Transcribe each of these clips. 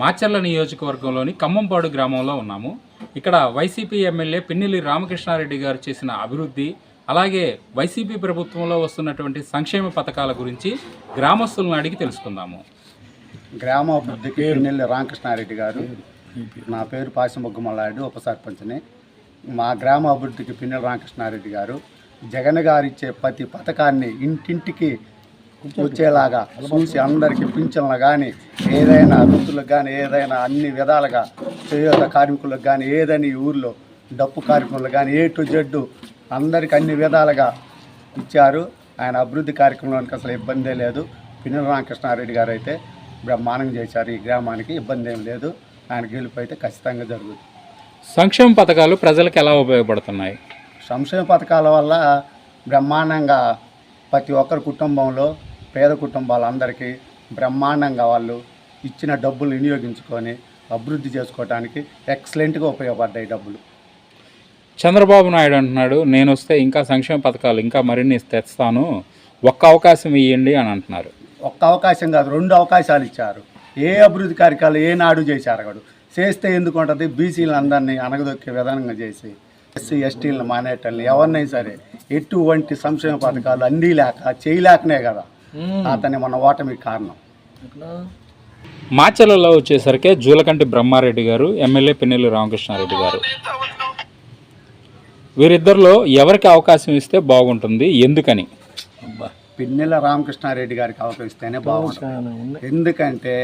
మాచర్ల నియోజకవర్గంలోని ఖమ్మంపాడు గ్రామంలో ఉన్నాము. ఇక్కడ వైసీపీ ఎమ్మెల్యే పిన్నెల్లి రామకృష్ణారెడ్డి గారు చేసిన అభివృద్ధి అలాగే వైసీపీ ప్రభుత్వంలో వస్తున్నటువంటి సంక్షేమ పథకాల గురించి గ్రామస్తులను అడిగి తెలుసుకుందాము. గ్రామాభివృద్ధికి పిన్నెల్లి రామకృష్ణారెడ్డి గారు నా పేరు పాశంబొగ్గమల్లారెడ్డి ఉప సర్పంచ్ని. మా గ్రామ అభివృద్ధికి పిన్నెల్లి రామకృష్ణారెడ్డి గారు జగన్ గారు ఇచ్చే ప్రతి పథకాన్ని ఇంటింటికి వచ్చేలాగా చూసి అందరికీ పింఛన్లు కానీ ఏదైనా వృత్తులకు కానీ ఏదైనా అన్ని విధాలుగా చేయూత కార్మికులకు కానీ ఏదైనా ఈ ఊర్లో డప్పు కార్మికులకు కానీ ఏ టు జెడ్ అందరికి అన్ని విధాలుగా ఇచ్చారు. ఆయన అభివృద్ధి కార్యక్రమానికి అసలు ఇబ్బందే లేదు. పిన్నెల రామకృష్ణారెడ్డి గారు అయితే బ్రహ్మాండంగా చేశారు. ఈ గ్రామానికి ఇబ్బంది ఏం లేదు. ఆయన గెలుపు అయితే ఖచ్చితంగా జరుగుతుంది. సంక్షేమ పథకాలు ప్రజలకు ఎలా ఉపయోగపడుతున్నాయి? సంక్షేమ పథకాల వల్ల బ్రహ్మాండంగా ప్రతి ఒక్కరి కుటుంబంలో పేద కుటుంబాలందరికీ బ్రహ్మాండంగా వాళ్ళు ఇచ్చిన డబ్బులు వినియోగించుకొని అభివృద్ధి చేసుకోవడానికి ఎక్సలెంట్గా ఉపయోగపడ్డాయి డబ్బులు. చంద్రబాబు నాయుడు అంటున్నాడు నేను వస్తే ఇంకా సంక్షేమ పథకాలు ఇంకా మరిన్ని తెస్తాను. ఒక్క అవకాశం ఇవ్వండి అని అంటున్నారు. ఒక్క అవకాశం కాదు రెండు అవకాశాలు ఇచ్చారు. ఏ అభివృద్ధి కార్యక్రమాలు ఏ నాడు చేశారు అక్కడ? చేస్తే ఎందుకు ఉంటుంది? బీసీలను అందరినీ అనగదొక్కే విధానంగా చేసి ఎస్సీ ఎస్టీలను మానేటల్ని ఎవరినైనా సరే ఎటువంటి సంక్షేమ పథకాలు అంది లేక చేయలేకనే కదా. అతని మన ఓటమికి కారణం. మాచర్లలో వచ్చేసరికి జూలకంటి బ్రహ్మారెడ్డి గారు ఎమ్మెల్యే పిన్నెల్లి రామకృష్ణారెడ్డి గారు. వీరిద్దరిలో ఎవరికి అవకాశం ఇస్తే బాగుంటుంది ఎందుకని? పిన్నెల రామకృష్ణారెడ్డి గారికి అవకాశిస్తేనే బాగుంటుంది. ఎందుకంటే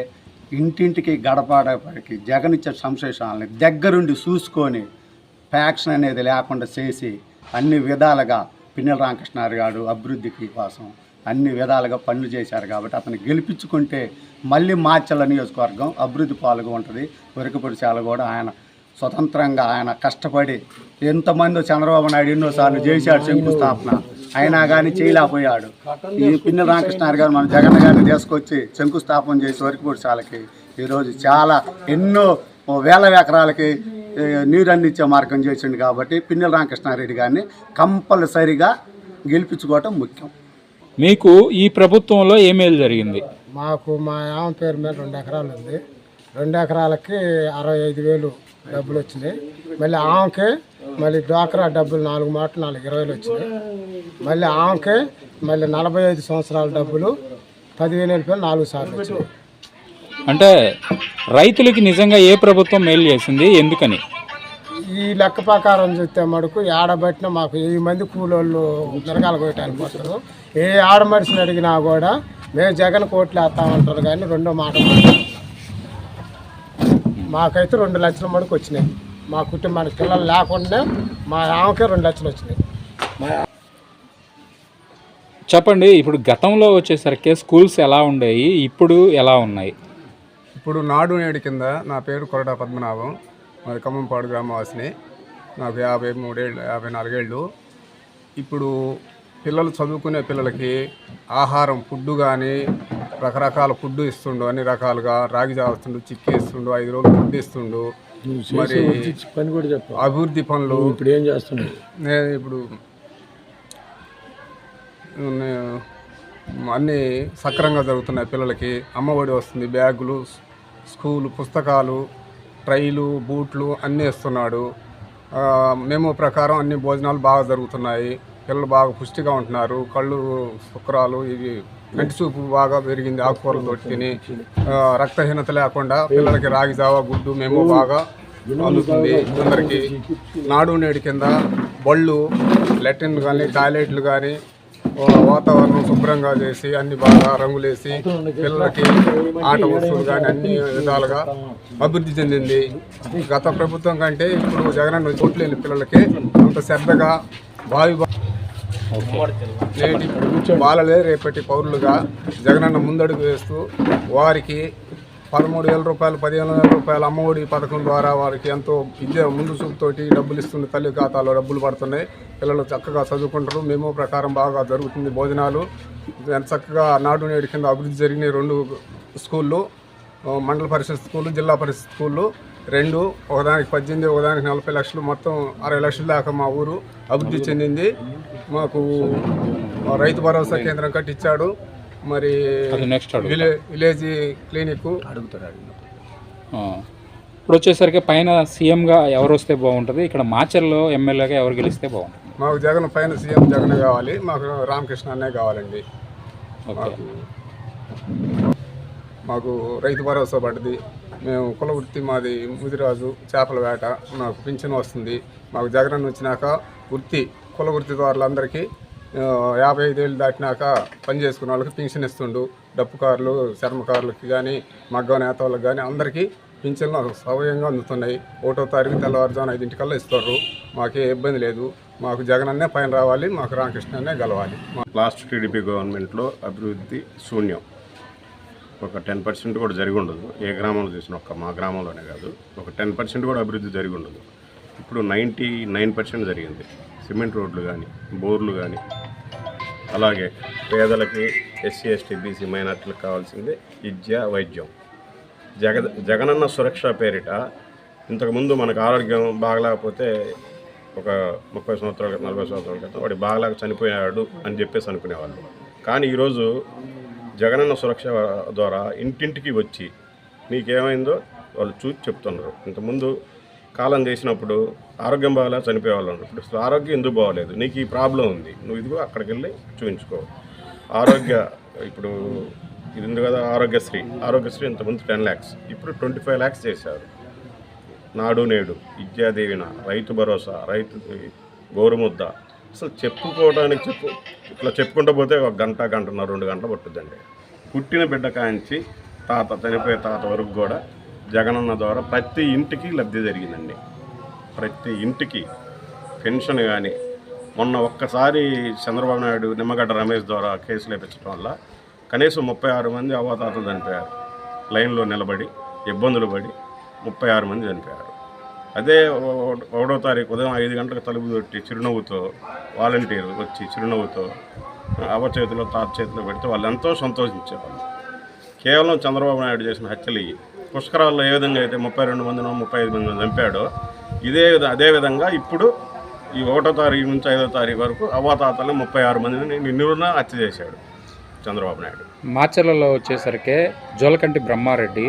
ఇంటింటికి గడపడపడికి జగన్ ఇచ్చే సంశేషాలని దగ్గరుండి చూసుకొని ఫ్యాక్షన్ అనేది లేకుండా చేసి అన్ని విధాలుగా పిన్నెల రామకృష్ణారెడ్డి గారు అభివృద్ధికి కోసం అన్ని విధాలుగా పనులు చేశారు కాబట్టి అతను గెలిపించుకుంటే మళ్ళీ మార్చల నియోజకవర్గం అభివృద్ధి పాలుగా ఉంటుంది. వరకపొడిచాలు కూడా ఆయన స్వతంత్రంగా ఆయన కష్టపడి ఎంతమంది చంద్రబాబు నాయుడు ఎన్నోసార్లు చేశాడు శంకుస్థాపన. అయినా కానీ చేయలేకపోయాడు. ఈ పిన్ని రామకృష్ణారెడ్డి గారు మన జగన్ గారిని తీసుకొచ్చి శంకుస్థాపన చేసి వరకపొడిచాలకి ఈరోజు చాలా ఎన్నో వేల ఎకరాలకి నీరు అందించే మార్గం చేసిండు కాబట్టి పిన్నెల రామకృష్ణారెడ్డి గారిని కంపల్సరిగా గెలిపించుకోవటం ముఖ్యం. మీకు ఈ ప్రభుత్వంలో ఏ మేలు జరిగింది? మాకు మా ఆమె పేరు మీద రెండు ఎకరాలు ఉంది. రెండు ఎకరాలకి అరవై ఐదు వేలు డబ్బులు వచ్చినాయి. మళ్ళీ ఆమెకి మళ్ళీ డ్వాక్రా డబ్బులు నాలుగు మాటలు నాలుగు ఇరవైలు వచ్చినాయి. మళ్ళీ ఆమెకి మళ్ళీ నలభై ఐదు సంవత్సరాల డబ్బులు పదివేలు రూపాయలు నాలుగు సార్లు వచ్చినాయి. అంటే రైతులకి నిజంగా ఏ ప్రభుత్వం మేలు చేసింది? ఎందుకని? ఈ లెక్క ప్రకారం చూస్తే మటుకు ఏడబట్టిన మాకు వెయ్యి మంది కూలోళ్ళు మిరగాలు కొట్టడానికి వస్తారు. ఏ ఆడ మనిషిని అడిగినా కూడా మేము జగన్ కోట్లు వేస్తామంటారు కానీ రెండో మాట. మాకైతే రెండు లక్షల మటుకు వచ్చినాయి. మా కుటుంబానికి పిల్లలు లేకుండా మా ఆమెకే రెండు లక్షలు వచ్చినాయి. చెప్పండి ఇప్పుడు గతంలో వచ్చేసరికి స్కూల్స్ ఎలా ఉండేవి ఇప్పుడు ఎలా ఉన్నాయి? ఇప్పుడు నాడు నేడు కింద నా పేరు కొరట పద్మనాభం. మాది ఖమ్మంపాడు గ్రామవాసిని. నాకు యాభై మూడేళ్ళు యాభై నాలుగేళ్ళు. ఇప్పుడు పిల్లలు చదువుకునే పిల్లలకి ఆహారం ఫుడ్ కానీ రకరకాల ఫుడ్ ఇస్తుండు అన్ని రకాలుగా రాగి జావస్తుండు చిక్కి ఇస్తుండు ఐదు రోజులు ఫుడ్ ఇస్తుండు. మరి పని కూడా చెప్పు. అభివృద్ధి పనులు ఇప్పుడు ఏం చేస్తున్నావు? నేను ఇప్పుడు అన్నీ సక్రంగా జరుగుతున్నాయి పిల్లలకి. అమ్మఒడి వస్తుంది బ్యాగులు స్కూలు పుస్తకాలు ట్రైలు బూట్లు అన్నీ ఇస్తున్నాడు మేము ప్రకారం అన్ని భోజనాలు బాగా జరుగుతున్నాయి. పిల్లలు బాగా పుష్టిగా ఉంటున్నారు. కళ్ళు శుక్రాలు ఇవి కంటి చూపు బాగా పెరిగింది ఆకుకూరలు తిని. రక్తహీనత లేకుండా పిల్లలకి రాగి జావా గుడ్డు మేము బాగా అందుతుంది అందరికీ. నాడు నేడు కింద బళ్ళు లెట్రిన్ కానీ టాయిలెట్లు కానీ వాతావరణం శుభ్రంగా చేసి అన్ని బాగా రంగులేసి పిల్లలకి ఆట వస్తువులు కానీ అన్ని విధాలుగా అభివృద్ధి చెందింది. గత ప్రభుత్వం కంటే ఇప్పుడు జగనన్న చోట్లేని పిల్లలకి అంత శ్రద్ధగా బావి నేటి బాలలే రేపటి పౌరులుగా జగనన్న ముందడుగు వేస్తూ వారికి పదమూడు వేల రూపాయలు పదిహేను వేల రూపాయలు అమ్మఒడి పథకం ద్వారా వారికి ఎంతో విద్య ముందు చూపుతోటి డబ్బులు ఇస్తుంది. తల్లి ఖాతాలో డబ్బులు పడుతున్నాయి. పిల్లలు చక్కగా చదువుకుంటారు. మేము ప్రకారం బాగా జరుగుతుంది భోజనాలు. ఎంత చక్కగా నాడు నేడు కింద అభివృద్ధి జరిగిన రెండు స్కూళ్ళు మండల పరిషత్ స్కూళ్ళు జిల్లా పరిషత్ స్కూళ్ళు. రెండు ఒకదానికి పద్దెనిమిది ఒకదానికి నలభై లక్షలు. మొత్తం అరవై లక్షల దాకా మా ఊరు అభివృద్ధి చెందింది. మాకు రైతు భరోసా కేంద్రం కట్టించాడు. మరి నెక్స్ట్ అడుగు విలే విలేజ్ క్లినిక్ ఆ. ఇప్పుడు వచ్చేసరికి పైన సీఎంగా ఎవరు వస్తే బాగుంటుంది? ఇక్కడ మాచర్లో ఎమ్మెల్యేగా ఎవరు గెలిస్తే బాగుంటుంది? మాకు జగన్ పైన సీఎం జగన్ కావాలి. మాకు రామకృష్ణ అన్నే కావాలండి. ఓకే. మాకు మాకు రైతు భరోసా పడ్డది. మేము కుల వృత్తి మాది ముదిరాజు చేపల వేట మాకు పింఛన్ వస్తుంది. మాకు జగన్ వచ్చినాక వృత్తి కుల వృత్తి యాభై ఐదు యాభై ఐదేళ్ళు దాటినాక పని చేసుకున్న వాళ్ళకి పింఛన్ ఇస్తుండు. డప్పుకారులు చర్మకారులకి కానీ మగ్గ నేత వాళ్ళకి కానీ అందరికీ పింఛన్లు సౌకర్యంగా అందుతున్నాయి. ఒకటో తారీఖు తెల్లవారుజామున ఐదింటికల్లా ఇస్తారు మాకే ఇబ్బంది లేదు. మాకు జగన్ అన్నే పైన రావాలి మాకు రామకృష్ణనే గెలవాలి. లాస్ట్ టీడీపీ గవర్నమెంట్లో అభివృద్ధి శూన్యం. ఒక టెన్ పర్సెంట్ కూడా జరిగి ఉండదు ఏ గ్రామంలో చూసినా ఒక్క మా గ్రామంలోనే కాదు. ఒక టెన్ పర్సెంట్ కూడా అభివృద్ధి జరిగి ఉండదు ఇప్పుడు నైంటీ నైన్ పర్సెంట్ జరిగింది. సిమెంట్ రోడ్లు కానీ బోర్లు కానీ అలాగే పేదలకి ఎస్సీ ఎస్టీ బీసీ మైనార్టీలకు కావాల్సింది విద్య వైద్యం. జగ జగనన్న సురక్ష పేరిట ఇంతకుముందు మనకు ఆరోగ్యం బాగలేకపోతే ఒక ముప్పై సంవత్సరాల క్రితం నలభై సంవత్సరాల క్రితం వాడి బాగలేక చనిపోయాడు అని చెప్పేసి అనుకునేవాళ్ళు. కానీ ఈరోజు జగనన్న సురక్ష ద్వారా ఇంటింటికి వచ్చి నీకేమైందో వాళ్ళు చూసి చెప్తున్నారు. ఇంతకుముందు కాలం చేసినప్పుడు ఆరోగ్యం బాగాలే చనిపోయేవాళ్ళు ఇప్పుడు ఆరోగ్యం ఎందుకు బాగోలేదు? నీకు ఈ ప్రాబ్లం ఉంది. నువ్వు ఇదిగో అక్కడికి వెళ్ళి చూపించుకో. ఆరోగ్య ఇప్పుడు ఇది ఉంది కదా ఆరోగ్యశ్రీ. ఆరోగ్యశ్రీ ఇంతకుముందు టెన్ ల్యాక్స్. ఇప్పుడు ట్వంటీ ఫైవ్ ల్యాక్స్ చేశారు. నాడు నేడు విద్యాదీవెన రైతు భరోసా రైతు గోరుముద్ద. అసలు చెప్పుకోవడానికి చెప్పు ఇట్లా చెప్పుకుంటూ పోతే ఒక గంట గంటన్నర రెండు గంటలు పట్టుద్దండి. పుట్టిన బిడ్డ కాంచి తాత చనిపోయే తాత వరకు కూడా జగనన్న ద్వారా ప్రతి ఇంటికి లబ్ధి జరిగిందండి. ప్రతి ఇంటికి పెన్షన్ కానీ మొన్న ఒక్కసారి చంద్రబాబు నాయుడు నిమ్మగడ్డ రమేష్ ద్వారా కేసులు లేపించడం వల్ల కనీసం ముప్పై ఆరు మంది అవ్వాతాతలు చనిపోయారు. లైన్లో నిలబడి ఇబ్బందులు పడి ముప్పై ఆరు మంది చనిపోయారు. అదే ఒకటో తారీఖు ఉదయం ఐదు గంటలకు తలుపు తొట్టి చిరునవ్వుతో వాలంటీర్ వచ్చి చిరునవ్వుతో అవ్వ చేతిలో తాత చేతిలో పెడితే వాళ్ళు ఎంతో సంతోషించేవాళ్ళు. కేవలం చంద్రబాబు నాయుడు చేసిన హత్యలు ఇవి పుష్కరాల్లో ఏ విధంగా అయితే ముప్పై రెండు మందినో ముప్పై ఐదు మందినో చంపాడో ఇదే విధ- అదే విధంగా ఇప్పుడు ఈ ఒకటో తారీఖు నుంచి ఐదో తారీఖు వరకు అవ్వాతాతలు ముప్పై ఆరు మందిని నిన్నున్న హత్య చేశాడు చంద్రబాబు నాయుడు. మాచర్లలో వచ్చేసరికి జోలకంటి బ్రహ్మారెడ్డి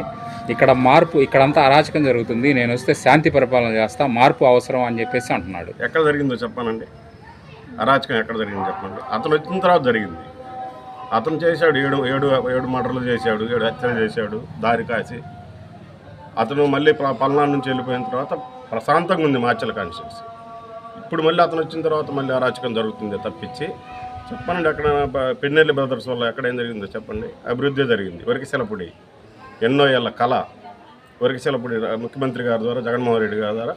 ఇక్కడ మార్పు ఇక్కడంతా అరాచకం జరుగుతుంది నేను వస్తే శాంతి పరిపాలన చేస్తా మార్పు అవసరం అని చెప్పేసి అంటున్నాడు. ఎక్కడ జరిగిందో చెప్పానండి అరాచకం ఎక్కడ జరిగిందో చెప్పండి. అతను వచ్చిన తర్వాత జరిగింది. అతను చేశాడు ఏడు ఏడు ఏడు మర్డర్లు చేశాడు ఏడు హత్యలు చేశాడు దారి కాసి అతను మళ్ళీ ప- పల్నాడు నుంచి వెళ్ళిపోయిన తర్వాత ప్రశాంతంగా ఉంది మార్చల్ కాన్స్టిట్యూన్సీ ఇప్పుడు మళ్ళీ అతను వచ్చిన తర్వాత మళ్ళీ అరాచకం జరుగుతుంది తప్పించి. చెప్పండి అక్కడ పెన్నెల్లి బ్రదర్స్ వల్ల ఎక్కడ ఏం జరిగిందో చెప్పండి. అభివృద్ధి జరిగింది. వరికిశెలపుడి. ఎన్నో ఏళ్ళ కళ. వరికిశెలపుడి ముఖ్యమంత్రి గారి ద్వారా జగన్మోహన్ రెడ్డి గారి ద్వారా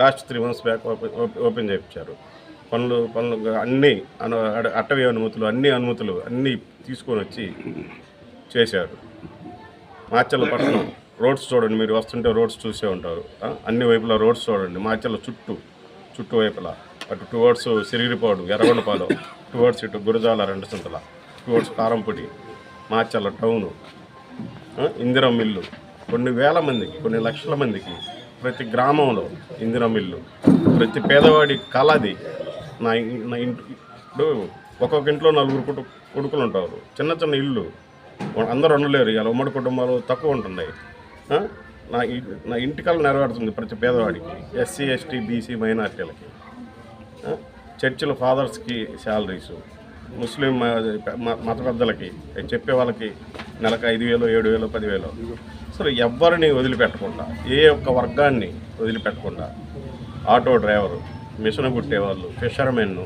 last three months back open open చేయించారు. పనులు పనులు అన్నీ అను అటవీ అనుమతులు అన్ని అనుమతులు అన్నీ తీసుకొని వచ్చి చేశారు. మాచల్ల పట్టణం. రోడ్స్ చూడండి మీరు వస్తుంటే రోడ్స్ చూసే ఉంటారు. అన్ని వైపులా రోడ్స్ చూడండి మాచల్ల చుట్టూ చుట్టూ వైపులా. అటు టువర్డ్స్ సిరిగిరిపాడు ఎర్రగొండపాలెం టువర్డ్స్ ఇటు గురజాల రెండు సింతల టువర్డ్స్ కారంపొడి మాచల్ల టౌను ఇందిరా మిల్లు కొన్ని వేల మందికి కొన్ని లక్షల మందికి ప్రతి గ్రామంలో ఇందిరా మిల్లు ప్రతి పేదవాడి కలది నా నా ఇంటి ఇప్పుడు ఒక్కొక్క ఇంట్లో నలుగురు కుటు కొడుకులు ఉంటారు. చిన్న చిన్న ఇల్లు. అందరూ ఉండలేరు ఇలా ఉమ్మడి కుటుంబాలు తక్కువ ఉంటున్నాయి. నా నా ఇంటికల్ నెరవేరుతుంది ప్రతి పేదవాడికి ఎస్సీ ఎస్టీ బీసీ మైనార్టీలకి. చర్చిల ఫాదర్స్కి శాలరీస్ ముస్లిం మ- మత పెద్దలకి చెప్పే వాళ్ళకి నెలకు ఐదు వేలు ఏడు వేలు పదివేలు అసలు ఎవ్వరిని వదిలిపెట్టకుండా ఏ ఒక్క వర్గాన్ని వదిలిపెట్టకుండా ఆటో డ్రైవరు మిషన్ కుట్టేవాళ్ళు ఫిషర్మెన్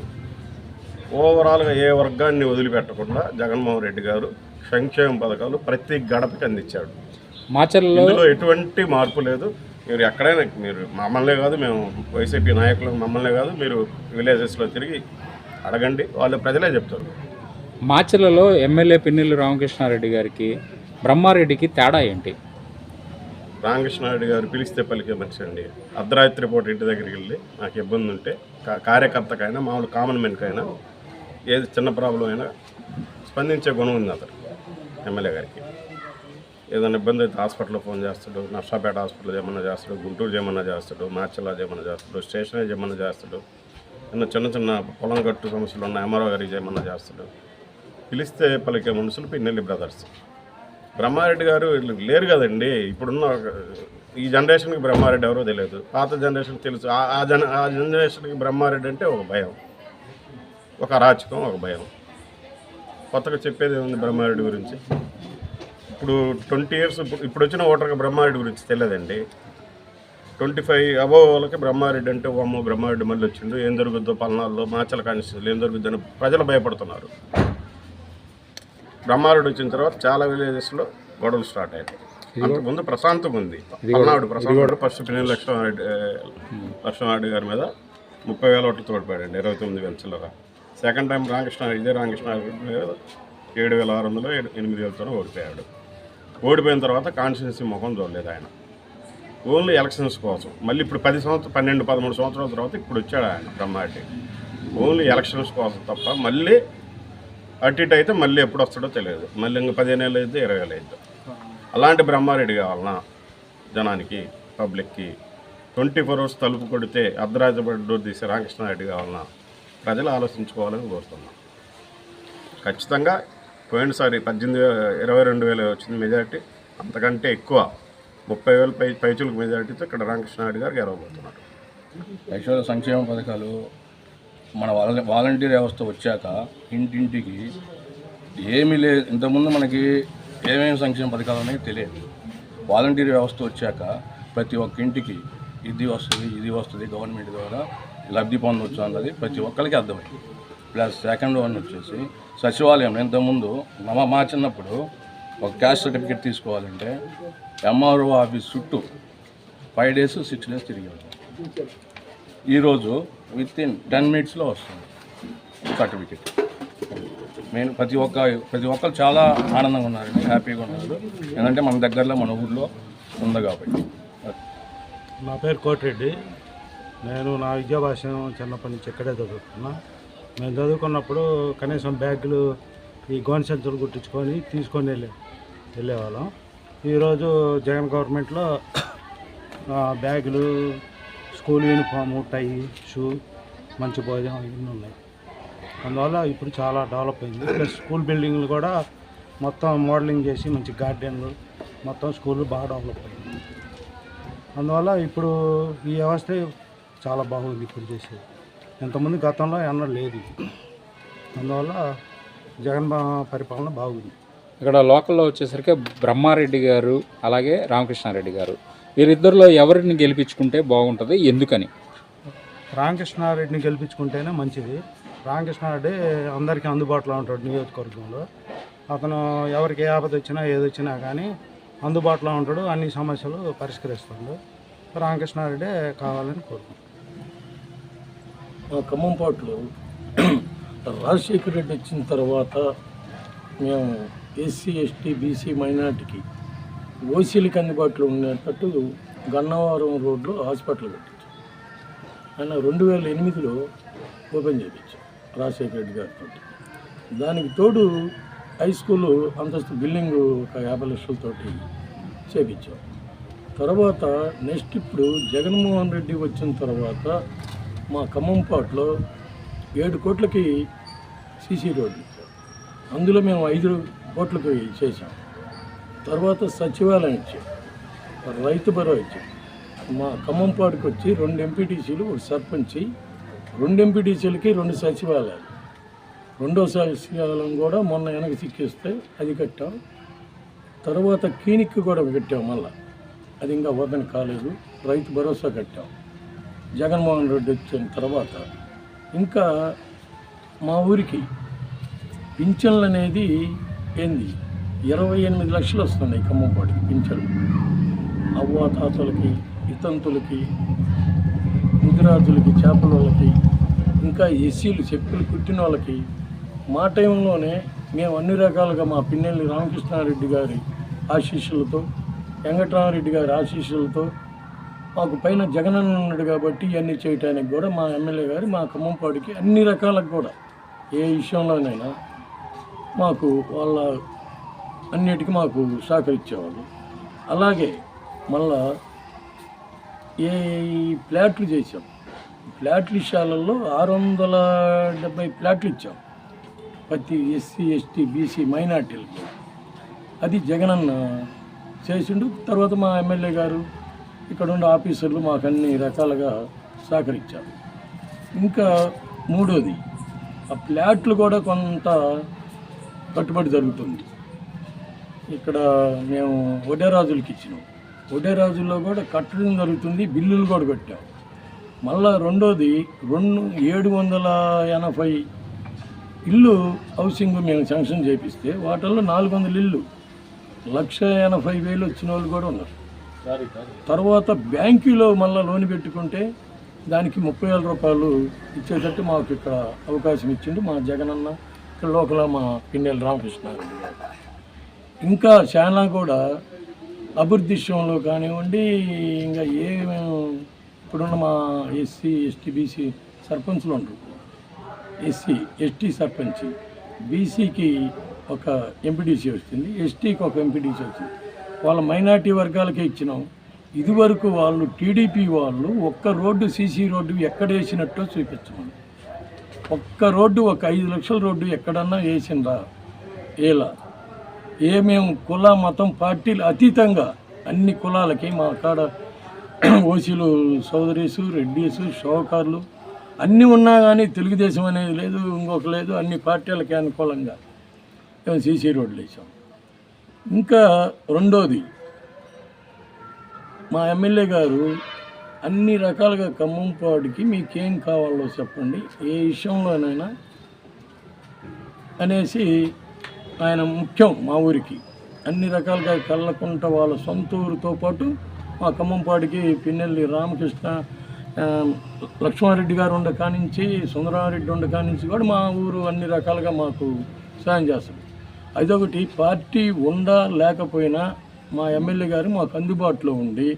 ఓవరాల్గా ఏ వర్గాన్ని వదిలిపెట్టకుండా జగన్మోహన్ రెడ్డి గారు సంక్షేమ పథకాలు ప్రతి గడపకి అందించాడు. మాచర్లలో ఎటువంటి మార్పు లేదు. మీరు ఎక్కడైనా మీరు మమ్మల్నే కాదు మేము వైసీపీ నాయకులు మమ్మల్నే కాదు మీరు విలేజెస్లో తిరిగి అడగండి వాళ్ళు ప్రజలే చెప్తారు. మాచర్లలో ఎమ్మెల్యే పిన్నెల్లి రామకృష్ణారెడ్డి గారికి బ్రహ్మారెడ్డికి తేడా ఏంటి? రామకృష్ణారెడ్డి గారు పిలిస్తే పలికే మనిషి అండి. అర్ధరాత్రి పూట ఇంటి దగ్గరికి వెళ్ళి నాకు ఇబ్బంది ఉంటే కార్యకర్తకైనా మామూలు కామన్ మెన్కైనా ఏది చిన్న ప్రాబ్లం అయినా స్పందించే గుణం ఉంది అతను ఎమ్మెల్యే గారికి. ఏదైనా ఇబ్బంది అయితే హాస్పిటల్లో ఫోన్ చేస్తాడు నర్సాపేట హాస్పిటల్ ఏమన్నా చేస్తాడు గుంటూరు ఏమన్నా చేస్తాడు మార్చలా ఏమన్నా చేస్తాడు స్టేషన్ ఏమన్నా చేస్తాడు ఏమన్నా చిన్న చిన్న పొలం గట్టు సమస్యలు ఉన్న ఎంఆర్ఓ గారికి ఏమన్నా చేస్తాడు పిలిస్తే పలికే మనుషులు పిన్నెల్లి బ్రదర్స్. బ్రహ్మారెడ్డి గారు వీళ్ళు లేరు కదండి ఇప్పుడున్న ఒక- ఈ జనరేషన్కి బ్రహ్మారెడ్డి ఎవరో తెలియదు పాత జనరేషన్ తెలుసు ఆ- ఆ జన ఆ జనరేషన్కి బ్రహ్మారెడ్డి అంటే ఒక భయం ఒక అరాచకం ఒక భయం. కొత్తగా చెప్పేది ఉంది బ్రహ్మారెడ్డి గురించి? ఇప్పుడు ట్వంటీ ఇయర్స్ ఇప్పుడు వచ్చిన ఓటర్కి బ్రహ్మారెడ్డి గురించి తెలియదండి ట్వంటీ ఫైవ్ అబోవ్ వాళ్ళకి బ్రహ్మారెడ్డి అంటే అమ్మో బ్రహ్మారెడ్డి మళ్ళీ వచ్చిండు. ఏం జరుగుద్దో పల్నాడులో మాచల కానిస్టేబుల్ ఏం జరుగుద్దని ప్రజలు భయపడుతున్నారు. బ్రహ్మారెడ్డి వచ్చిన తర్వాత చాలా విలేజెస్లో గొడవలు స్టార్ట్ అయ్యాయి అంతకుముందు ప్రశాంతంగా ఉంది. పల్నాడు ప్రశాంత్ ఫస్ట్ పిన్నెల లక్ష్మణరెడ్డి లక్ష్మణరెడ్డి గారి మీద ముప్పై వేల ఓట్లు తోడిపాడండి ఇరవై తొమ్మిది వేల చిల్లర. సెకండ్ టైం రామకృష్ణ ఇదే రామకృష్ణారెడ్డి మీద ఏడు వేల ఆరు వందలు ఏడు- ఎనిమిది వేలతో ఓడిపోయాడు. ఓడిపోయిన తర్వాత కాన్స్టిట్యున్సీ ముఖం చూడలేదు ఆయన. ఓన్లీ ఎలక్షన్స్ కోసం. మళ్ళీ ఇప్పుడు పది సంవత్సరం పన్నెండు పదమూడు సంవత్సరాల తర్వాత ఇప్పుడు వచ్చాడు ఆయన బ్రహ్మారెడ్డి. ఓన్లీ ఎలక్షన్స్ కోసం తప్ప మళ్ళీ అటు ఇటు అయితే మళ్ళీ ఎప్పుడు వస్తాడో తెలియదు. మళ్ళీ ఇంకా పదిహేను ఏళ్ళు అయితే ఇరవై ఏళ్ళు అయితే. అలాంటి బ్రహ్మారెడ్డి కావాలన్నా జనానికి పబ్లిక్కి? ట్వంటీ ఫోర్ అవర్స్ తలుపు కొడితే అర్ధరాజపడి డోర్ తీసే రామకృష్ణారెడ్డి కావాలన్నా ప్రజలు ఆలోచించుకోవాలని కోరుతున్నాం. ఖచ్చితంగా పోయినసారి పద్దెనిమిది వేల ఇరవై రెండు వేలు వచ్చింది మెజారిటీ అంతకంటే ఎక్కువ ముప్పై వేల పై పైచులకు మెజారిటీతో ఇక్కడ రామకృష్ణారెడ్డి గారు గెలవబోతున్నారు. యశోద సంక్షేమ పథకాలు మన వాల వాలంటీర్ వ్యవస్థ వచ్చాక ఇంటింటికి ఏమీ లేదు ఇంతకుముందు మనకి ఏమేమి సంక్షేమ పథకాలు అనేది తెలియదు. వాలంటీర్ వ్యవస్థ వచ్చాక ప్రతి ఒక్క ఇంటికి ఇది వస్తుంది ఇది వస్తుంది గవర్నమెంట్ ద్వారా లబ్ధి పొందవచ్చు అన్నది ప్రతి ఒక్కరికి అర్థమైంది. ప్లస్ సెకండ్ వన్ వచ్చేసి సచివాలయం ఇంతకుముందు మా మా చిన్నప్పుడు ఒక క్యాస్ట్ సర్టిఫికేట్ తీసుకోవాలంటే ఎంఆర్ఓ ఆఫీస్ చుట్టూ ఫైవ్ డేస్ సిక్స్ డేస్ తిరిగి వెళ్తాం ఈరోజు విత్ ఇన్ టెన్ మినిట్స్లో వస్తుంది సర్టిఫికేట్. నేను ప్రతి ఒక్క ప్రతి ఒక్కరు చాలా ఆనందంగా ఉన్నారండి హ్యాపీగా ఉన్నారు. ఎందుకంటే మన దగ్గరలో మన ఊర్లో ఉంది కాబట్టి. నా పేరు కోటిరెడ్డి. నేను నా విద్యాభాషను చిన్నప్పటి నుంచి ఇక్కడే చదువుకున్నా మేము చదువుకున్నప్పుడు కనీసం బ్యాగులు ఈ గోనె కుట్టించుకొని తీసుకొని వెళ్ళే వెళ్ళేవాళ్ళం. ఈరోజు జగన్ గవర్నమెంట్లో బ్యాగులు స్కూల్ యూనిఫాము టై షూ మంచి భోజనం ఇవన్నీ ఉన్నాయి. అందువల్ల ఇప్పుడు చాలా డెవలప్ అయింది. ప్లస్ స్కూల్ బిల్డింగ్లు కూడా మొత్తం మోడలింగ్ చేసి మంచి గార్డెన్లు మొత్తం స్కూల్ బాగా డెవలప్ అయింది. అందువల్ల ఇప్పుడు ఈ వ్యవస్థ చాలా బాగుంది ఇప్పుడు చేసేది. ఇంతకుముందు గతంలో ఎన్నడూ లేదు. ఇది. అందువల్ల జగన్ బా- పరిపాలన బాగుంది. ఇక్కడ లోకల్లో వచ్చేసరికి బ్రహ్మారెడ్డి గారు అలాగే రామకృష్ణారెడ్డి గారు వీరిద్దరిలో ఎవరిని గెలిపించుకుంటే బాగుంటుంది ఎందుకని? రామకృష్ణారెడ్డిని గెలిపించుకుంటేనే మంచిది. రామకృష్ణారెడ్డి అందరికీ అందుబాటులో ఉంటాడు నియోజకవర్గంలో. అతను ఎవరికి ఏ ఆపద వచ్చినా ఏది వచ్చినా కానీ అందుబాటులో ఉంటాడు అన్ని సమస్యలు పరిష్కరిస్తాడు. రామకృష్ణారెడ్డి కావాలని కోరుకుంటున్నాను. ఖమ్మంపాట్లో రాజశేఖర రెడ్డి వచ్చిన తర్వాత మేము ఎస్సీ ఎస్టీ బీసీ మైనార్టీకి ఓసీలకి అందుబాటులో ఉండేటట్టు గన్నవరం రోడ్లో హాస్పిటల్ కట్టించాం. ఆయన రెండు వేల ఎనిమిదిలో ఓపెన్ చేయించాం రాజశేఖర రెడ్డి గారితో. దానికి తోడు హై స్కూల్ అంతస్తు బిల్డింగ్ ఒక యాభై లక్షలతో చేపించాం. తర్వాత నెక్స్ట్ ఇప్పుడు జగన్మోహన్ రెడ్డి వచ్చిన తర్వాత మా ఖమ్మంపాట్లో ఏడు కోట్లకి సీసీ రోడ్లు అందులో మేము ఐదు కోట్లకి చేసాం తర్వాత సచివాలయం ఇచ్చాం రైతు భరోసా ఇచ్చాం మా ఖమ్మంపాడుకు వచ్చి రెండు ఎంపీటీసీలు ఒక సర్పంచి రెండు ఎంపీటీసీలకి రెండు సచివాలయాలు. రెండో సచివాలయం కూడా మొన్న వెనక సిక్కిస్తే అది కట్టాం. తర్వాత క్లినిక్ కూడా కట్టాం మళ్ళీ. అది ఇంకా ఓపెన్ కాలేదు. రైతు భరోసా కట్టాం. జగన్మోహన్ రెడ్డి వచ్చిన తర్వాత ఇంకా మా ఊరికి పింఛన్లు అనేది ఏంది? ఇరవై ఎనిమిది లక్షలు వస్తున్నాయి ఖమ్మంపాటికి పింఛన్లు. అవ్వాతాతలకి ఇతంతులకి ముదిరాజులకి చేపల వాళ్ళకి ఇంకా ఎస్సీలు చెప్పులు కుట్టిన వాళ్ళకి మా టైంలోనే మేము అన్ని రకాలుగా మా పిన్నెల్లి రామకృష్ణారెడ్డి గారి ఆశీస్సులతో వెంకటరామరెడ్డి గారి ఆశీస్సులతో మాకు పైన జగనన్న ఉన్నాడు కాబట్టి ఇవన్నీ చేయటానికి కూడా మా ఎమ్మెల్యే గారు మా ఖమ్మంపాడికి అన్ని రకాలకు కూడా ఏ విషయంలోనైనా మాకు వాళ్ళ అన్నిటికీ మాకు సహకరించేవాళ్ళు. అలాగే మళ్ళా ఏ ఫ్లాట్లు చేసాం ఫ్లాట్ల విషయాలలో ఆరు వందల డెబ్బై ఫ్లాట్లు ఇచ్చాం. ప్రతి ఎస్సీ ఎస్టీ బీసీ మైనార్టీలకి. అది జగనన్న చేసిండు. తర్వాత మా ఎమ్మెల్యే గారు ఇక్కడ ఉన్న ఆఫీసర్లు మాకు అన్ని రకాలుగా సహకరించారు. ఇంకా మూడోది ఆ ఫ్లాట్లు కూడా కొంత కట్టుబడి జరుగుతుంది. ఇక్కడ మేము వడ్డేరాజులకి ఇచ్చినాం. వడ్డేరాజుల్లో కూడా కట్టడం జరుగుతుంది బిల్లులు కూడా కట్టాం. మళ్ళా రెండోది రెండు ఏడు వందల ఎనభై ఇల్లు హౌసింగ్ మేము శాంక్షన్ చేపిస్తే వాటిల్లో నాలుగు వందల ఇల్లు. లక్ష ఎనభై వేలు వచ్చిన వాళ్ళు కూడా ఉన్నారు. తర్వాత బ్యాంకులో మళ్ళీ లోన్ పెట్టుకుంటే దానికి ముప్పై వేల రూపాయలు ఇచ్చేటట్టు మాకు ఇక్కడ అవకాశం ఇచ్చిండు మా జగనన్న. ఇక్కడ లోకల్ మా పిన్నెల రామకృష్ణారెడ్డి ఇంకా చాలా కూడా అభివృద్ధి విషయంలో కానివ్వండి ఇంకా ఏ ఇప్పుడున్న మా ఎస్సీ ఎస్టీ బీసీ సర్పంచ్లు ఉండరు. ఎస్సీ ఎస్టీ సర్పంచ్ బీసీకి ఒక ఎంపీడీసీ వచ్చింది ఎస్టీకి ఒక ఎంపీడీసీ వచ్చింది వాళ్ళ మైనార్టీ వర్గాలకే ఇచ్చినాం. ఇదివరకు వాళ్ళు టీడీపీ వాళ్ళు ఒక్క రోడ్డు సీసీ రోడ్డు ఎక్కడ వేసినట్టో చూపించమని. ఒక్క రోడ్డు ఒక ఐదు లక్షల రోడ్డు ఎక్కడన్నా వేసిందా ఏలా? ఏ మేము కుల మతం పార్టీలు అతీతంగా అన్ని కులాలకి మా కాడ ఓసీలు సోదరీసు రెడ్డీసు షోకార్లు అన్నీ ఉన్నా కానీ తెలుగుదేశం అనేది లేదు ఇంకొక లేదు అన్ని పార్టీలకి అనుకూలంగా మేము సీసీ రోడ్లు వేసాం. ఇంకా రెండోది మా ఎమ్మెల్యే గారు అన్ని రకాలుగా ఖమ్మంపాడికి మీకేం కావాలో చెప్పండి ఏ విషయంలోనైనా అనేసి ఆయన ముఖ్యం మా ఊరికి. అన్ని రకాలుగా కళ్ళకుంట వాళ్ళ సొంత ఊరితో పాటు మా ఖమ్మంపాడికి పిన్నెల్లి రామకృష్ణ లక్ష్మారెడ్డి గారు ఉండ కానించి సుందరారెడ్డి ఉండ కానించి కూడా మా ఊరు అన్ని రకాలుగా మాకు సాయం చేస్తారు. అదొకటి పార్టీ ఉందా లేకపోయినా మా ఎమ్మెల్యే గారు మాకు అందుబాటులో ఉండి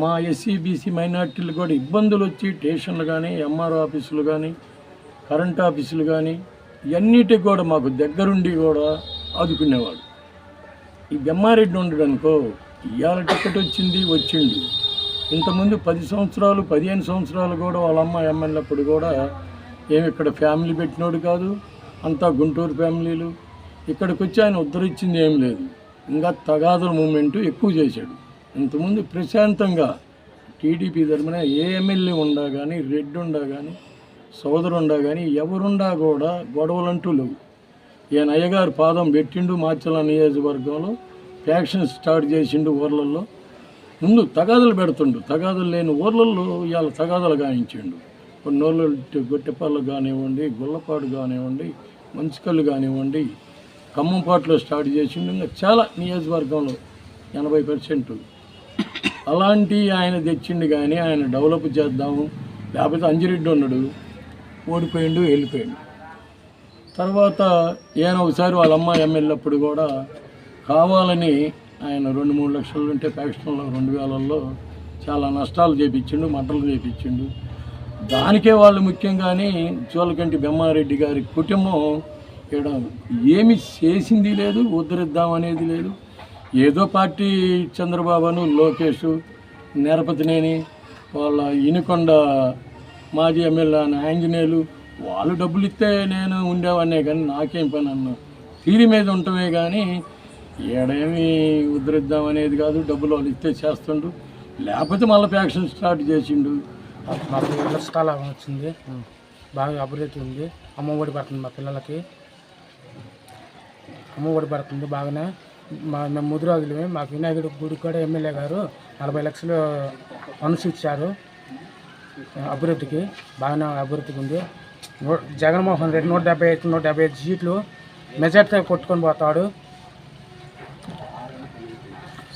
మా ఎస్సీ బీసీ మైనార్టీలు కూడా ఇబ్బందులు వచ్చి స్టేషన్లు కానీ ఎంఆర్ఓ ఆఫీసులు కానీ కరెంట్ ఆఫీసులు కానీ ఇవన్నిటికి కూడా మాకు దగ్గరుండి కూడా ఆదుకునేవాడు. ఈ బెమ్మారెడ్డి ఉండడనుకో ఇవాళ టికెట్ వచ్చింది వచ్చింది. ఇంతకుముందు పది సంవత్సరాలు పదిహేను సంవత్సరాలు కూడా వాళ్ళ అమ్మ ఎమ్మెల్యేప్పుడు కూడా ఏమి ఇక్కడ ఫ్యామిలీ పెట్టినోడు కాదు అంతా గుంటూరు ఫ్యామిలీలు ఇక్కడికి వచ్చి ఆయన ఉద్ధరించింది ఏం లేదు. ఇంకా తగాదుల మూమెంటు ఎక్కువ చేశాడు. ఇంతకుముందు ప్రశాంతంగా టీడీపీ తరపున ఏ ఎమ్మెల్యే ఉండా కానీ రెడ్డి ఉండా కానీ సోదరుండా కానీ ఎవరుండా కూడా గొడవలంటూ లేవు. ఈయన అయ్యగారు పాదం పెట్టిండు మార్చల నియోజకవర్గంలో ఫ్యాక్షన్ స్టార్ట్ చేసిండు ఊర్లలో ముందు తగాదులు పెడుతుండు. తగాదులు లేని ఊర్లలో ఇవాళ తగాదులు గాయించిండు. కొన్ని ఊర్లు గొట్టెపల్లు కానివ్వండి గుల్లపాడు కానివ్వండి మంచికల్లు కానివ్వండి ఖమ్మంపాట్లో స్టార్ట్ చేసిండు. ఇంకా చాలా నియోజకవర్గంలో ఎనభై పర్సెంట్. అలాంటి ఆయన తెచ్చిండు కానీ ఆయన డెవలప్ చేద్దాము. లేకపోతే అంజిరెడ్డి ఉన్నాడు. ఓడిపోయిండు వెళ్ళిపోయిండు. తర్వాత ఈయన ఒకసారి వాళ్ళ అమ్మ ఎమ్మెల్యే అప్పుడు కూడా కావాలని ఆయన రెండు మూడు లక్షలు ఉంటే ప్యాక్షన్లో రెండు వేలల్లో చాలా నష్టాలు చేపించిండు మంటలు చేపించిండు. దానికే వాళ్ళు ముఖ్యంగానే జోలకంటి బెమ్మారెడ్డి గారి కుటుంబం ఇక్కడ ఏమి చేసింది లేదు ఉద్ధరిద్దామనేది లేదు. ఏదో పార్టీ చంద్రబాబును లోకేష్ నేరపతినేని వాళ్ళ ఇనుకొండ మాజీ ఎమ్మెల్యే ఆంజనేయులు వాళ్ళు డబ్బులు ఇస్తే నేను ఉండేవాడినే కానీ నాకేం పని అన్న తీరి మీద ఉండటమే కానీ ఏడేమి ఉద్ధరిద్దామనేది కాదు డబ్బులు వాళ్ళు ఇస్తే చేస్తుండు. లేకపోతే మళ్ళీ ఫ్యాక్షన్ స్టార్ట్ చేసిండు. మాకు ఇళ్ళ స్థలం వచ్చింది. బాగా అభివృద్ధి ఉంది. అమ్మ ఒడి పడుతుంది మా పిల్లలకి. అమ్మ ఒడి పడుతుంది బాగానే. మా మేము ముదిరాజులమే మాకు వినాయకుడి గుడి కూడా ఎమ్మెల్యే గారు నలభై లక్షలు మనసు ఇచ్చారు. అభివృద్ధికి బాగానే అభివృద్ధికి ఉంది. జగన్మోహన్ రెడ్డి నూట డెబ్బై ఐదు నూట డెబ్బై ఐదు సీట్లు మెజార్టీ కొట్టుకొని పోతాడు.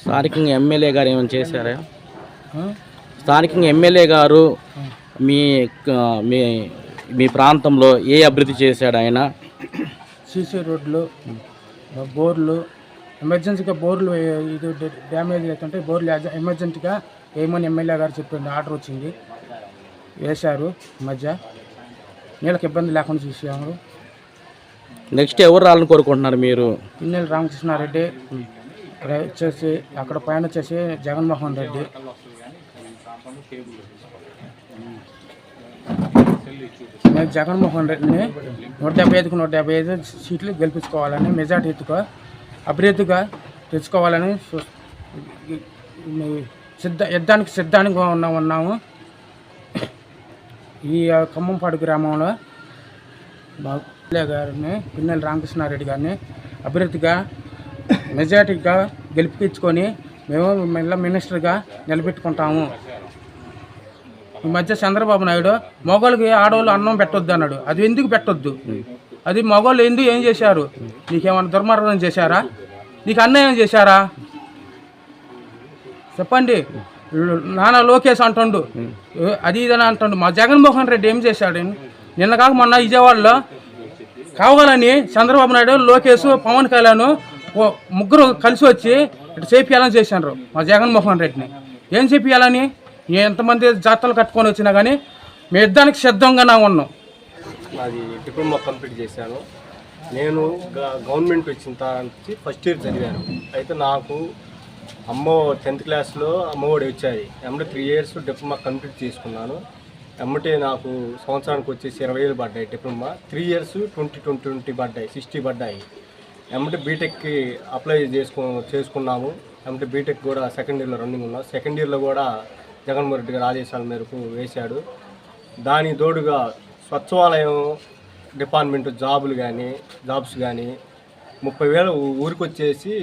స్థానికంగా ఎమ్మెల్యే గారు ఏమైనా చేశారా? స్థానికంగా ఎమ్మెల్యే గారు మీ మీ మీ ప్రాంతంలో ఏ అభివృద్ధి చేశాడు ఆయన? సీసీ రోడ్లు బోర్లు ఎమర్జెన్సీగా బోర్లు ఇది డ్యామేజ్ అవుతుంటే బోర్లు ఎమర్జెన్సీగా వేయమని ఎమ్మెల్యే గారు చెప్పింది ఆర్డర్ వచ్చింది. వేశారు మధ్య. నీళ్ళకి ఇబ్బంది లేకుండా చూసాము నెక్స్ట్ ఎవరు రావాలని కోరుకుంటున్నారు మీరు? పిన్నెల రామకృష్ణారెడ్డి వచ్చేసి అక్కడ పైన వచ్చేసి జగన్మోహన్ రెడ్డి. మేము జగన్మోహన్ రెడ్డిని నూట డెబ్బై ఐదుకు నూట డెబ్బై ఐదు సీట్లు గెలిపించుకోవాలని మెజార్టీతో అభివృద్ధిగా తెచ్చుకోవాలని సిద్ధ యుద్ధానికి సిద్ధానికి ఉన్నా ఉన్నాము. ఈ ఖమ్మంపాడు గ్రామంలో బాబులే గారిని పిన్నెల రామకృష్ణారెడ్డి గారిని అభివృద్ధిగా మెజార్టీగా గెలిపించుకొని మేము మళ్ళీ మినిస్టర్గా నిలబెట్టుకుంటాము. ఈ మధ్య చంద్రబాబు నాయుడు మగవాళ్ళకి ఆడవాళ్ళు అన్నం పెట్టొద్దు అన్నాడు. అది ఎందుకు పెట్టొద్దు? అది మగవాళ్ళు ఎందుకు ఏం చేశారు? నీకేమైనా దుర్మార్గం చేశారా? నీకు అన్యాయం చేశారా? చెప్పండి. నానా లోకేష్ అంటుండు. అది ఇదని అంటుండు. మా జగన్మోహన్ రెడ్డి ఏం చేశాడు? నిన్న కాక మొన్న విజయవాడలో కావాలని చంద్రబాబు నాయుడు లోకేష్ పవన్ కళ్యాణ్ ముగ్గురు కలిసి వచ్చి ఇటు చేపియాలని చేశారు మా జగన్మోహన్ రెడ్డిని. ఏం చేపియాలని? ఎంతమంది జాతరలు కట్టుకొని వచ్చినా కానీ మీ యుద్ధానికి సిద్ధంగానే ఉన్నాం. నాది డిప్లొమా కంప్లీట్ చేశాను. నేను గ- గవర్నమెంట్ వచ్చిన తర్వాత నుంచి ఫస్ట్ ఇయర్ చదివాను. అయితే నాకు అమ్మో టెన్త్ క్లాస్లో అమ్మఒడి వచ్చాయి ఎమ్మటే త్రీ ఇయర్స్ డిప్లొమా కంప్లీట్ చేసుకున్నాను. ఎమ్మటే నాకు సంవత్సరానికి వచ్చేసి ఇరవై వేలు పడ్డాయి diploma. Three years twenty twenty twenty పడ్డాయి సిక్స్టీ పడ్డాయి. ఎమ్మటే బీటెక్కి అప్లై చేసుకో చేసుకున్నాము. ఎమ్మటే బీటెక్ కూడా సెకండ్ ఇయర్లో రన్నింగ్ ఉన్నాం. సెకండ్ ఇయర్లో కూడా జగన్మోహన్ రెడ్డి గారి ఆదేశాల మేరకు వేశాడు. దాని తోడుగా స్వచ్ఛాలయం డిపార్ట్మెంట్ జాబులు కానీ జాబ్స్ కానీ ముప్పై వేల ఊరికి వచ్చేసి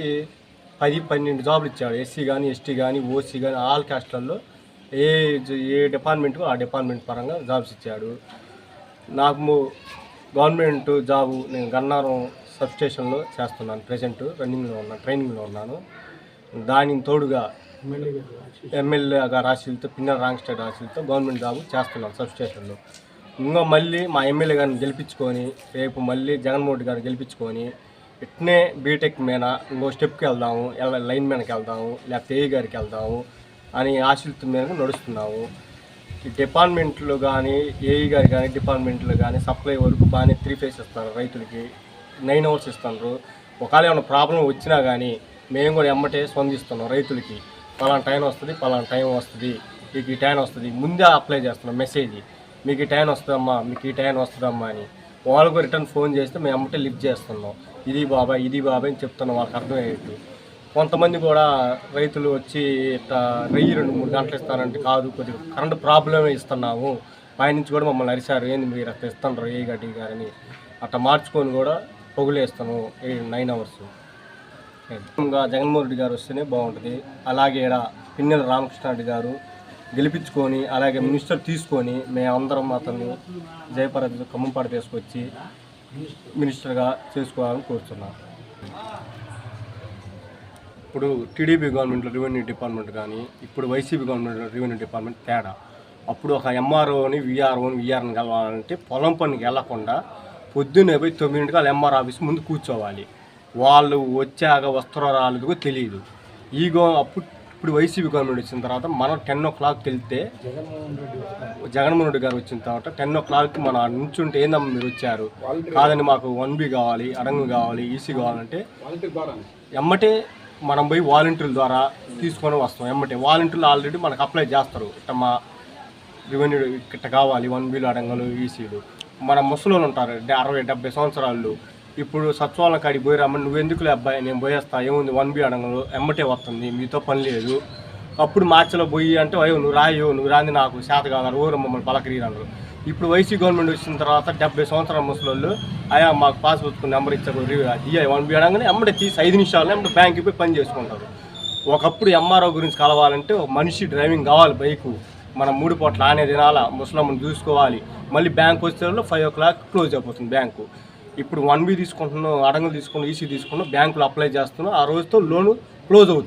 పది పన్నెండు జాబులు ఇచ్చాడు. ఎస్సీ కానీ ఎస్టీ కానీ ఓసీ కానీ ఆల్ క్యాస్ట్లలో ఏ ఏ డిపార్ట్మెంట్కు ఆ డిపార్ట్మెంట్ పరంగా జాబ్స్ ఇచ్చాడు. నాకు గవర్నమెంట్ జాబు నేను గన్నారం సబ్ స్టేషన్లో చేస్తున్నాను. ప్రజెంట్ రన్నింగ్లో ఉన్నాను ట్రైనింగ్లో ఉన్నాను. దానికి తోడుగా ఎమ్మెల్యే గారు ఆశీలతో పిన్నెల స్టేట్ ఆశీలతో గవర్నమెంట్ జాబ్ చేస్తున్నాం సబ్ స్టేషన్లో. ఇంకో మళ్ళీ మా ఎమ్మెల్యే గారిని గెలిపించుకొని రేపు మళ్ళీ జగన్మోహన్ రెడ్డి గారిని గెలిపించుకొని ఇట్నే బీటెక్ మీద ఇంకో స్టెప్కి వెళ్దాము ఎలా లైన్ మీదకి వెళ్దాము లేకపోతే ఏ గారికి వెళ్దాము అని ఆశీలతో మీద నడుస్తున్నాము. ఈ డిపార్ట్మెంట్లు కానీ ఏఈ గారు కానీ డిపార్ట్మెంట్లు కానీ సప్లై వరకు బాగానే త్రీ ఫేస్ ఇస్తారు రైతులకి. నైన్ అవర్స్ ఇస్తున్నారు. ఒకవేళ ఏమైనా ప్రాబ్లం వచ్చినా కానీ మేము కూడా ఎమ్మటే స్పందిస్తున్నాం రైతులకి. పలానా టైం వస్తుంది పలానా టైం వస్తుంది మీకు ఈ టైం వస్తుంది ముందే అప్లై చేస్తున్నాం మెసేజ్. మీకు ఈ టైం వస్తుందమ్మా మీకు ఈ టైం వస్తుందమ్మా అని. వాళ్ళకు రిటర్న్ ఫోన్ చేస్తే మేము అమ్మటే లిఫ్ట్ చేస్తున్నాం. ఇది బాబాయ్ ఇది బాబాయ్ అని చెప్తున్నాం వాళ్ళకి అర్థమయ్యేట్టు కొంతమంది కూడా రైతులు వచ్చి ఇట్లా వెయ్యి రెండు మూడు గంటలు ఇస్తానంటే కాదు కొద్దిగా కరెంట్ ప్రాబ్లమే ఇస్తున్నాము. పైనుంచి కూడా మమ్మల్ని అరిశారు ఏంది మీరు అట్లా ఇస్తున్నారు ఏ గడ్డి గారని? అట్లా మార్చుకొని కూడా పొగులేస్తాను ఏ నైన్ అవర్స్. ఇంకా జగన్మోహన్ రెడ్డి గారు వస్తేనే బాగుంటుంది. అలాగే ఈడ పిన్నెల రామకృష్ణారెడ్డి గారు గెలిపించుకొని అలాగే మినిస్టర్ తీసుకొని మేమందరం అతన్ని జయపరద ఖమ్మంపాడు తీసుకొచ్చి మినిస్టర్గా చేసుకోవాలని కోరుతున్నాం. ఇప్పుడు టీడీపీ గవర్నమెంట్లో రెవెన్యూ డిపార్ట్మెంట్ కానీ ఇప్పుడు వైసీపీ గవర్నమెంట్ రెవెన్యూ డిపార్ట్మెంట్ తేడా. అప్పుడు ఒక ఎంఆర్ఓని విఆర్ఓని విఆర్ని కలవాలంటే పొలం పనికి వెళ్ళకుండా పొద్దున్నే పోయి తొమ్మిదింటికి వాళ్ళ ఎంఆర్ ఆఫీస్ ముందు కూర్చోవాలి. వాళ్ళు వచ్చాక వస్తారో రాలేదో తెలియదు ఈ గో అప్పుడు ఇప్పుడు వైసీపీ గవర్నమెంట్ వచ్చిన తర్వాత మనం టెన్ ఓ క్లాక్కి వెళ్తే జగన్మోహన్ రెడ్డి గారు వచ్చిన తర్వాత టెన్ ఓ క్లాక్కి మన నుంచుంటే ఏందమ్మా మీరు వచ్చారు? కాదని మాకు వన్ బి కావాలి అడంగు కావాలి ఈసీ కావాలంటే ఎమ్మటే మనం పోయి వాలంటీర్ల ద్వారా తీసుకొని వస్తాం. ఎమ్మటే వాలంటీర్లు ఆల్రెడీ మనకు అప్లై చేస్తారు. ఇట్ట మా రెవెన్యూ ఇట్ట కావాలి వన్ బిలు అడంగులు ఈసీలు. మన ముసలోళ్ళు ఉంటారు అంటే అరవై డెబ్బై సంవత్సరాలు ఇప్పుడు సత్వాల కాడికి పోయి రమ్మని నువ్వు అబ్బాయి? నేను పోయేస్తా. ఏముంది? వన్ బి అడంగలు. ఎమ్మటే వస్తుంది. మీతో పని లేదు. అప్పుడు మార్చిలో పోయి అంటే అయ్యో నువ్వు రాయో నువ్వు రాంది నాకు. శాత కాదు. ఊరు మమ్మల్ని పలకరి ఇప్పుడు వైసీ గవర్నమెంట్ వచ్చిన తర్వాత డెబ్బై సంవత్సరాల ముసలోళ్ళు అయ్యా మాకు పాస్బుక్ నెంబర్ ఇచ్చారు దియ్య వన్ బి అడగానే ఎమ్మటే తీసి ఐదు నిమిషాలు ఎమ్మటే బ్యాంక్కి పోయి పని చేసుకుంటారు. ఒకప్పుడు ఎంఆర్ఓ గురించి కలవాలంటే ఒక మనిషి డ్రైవింగ్ కావాలి బైకు. మనం మూడు పూట్ల ఆనే తినాలా? ముసలమ్మని చూసుకోవాలి. మళ్ళీ బ్యాంక్ వచ్చే ఫైవ్ ఓ క్లాక్ క్లోజ్ అయిపోతుంది బ్యాంకు. ఇప్పుడు వన్ బి తీసుకుంటున్నాం అడంగులు తీసుకున్నాం ఈసీ తీసుకున్నాం బ్యాంకులో అప్లై చేస్తున్నాం ఆ రోజుతో లోను క్లోజ్ అవుతుంది.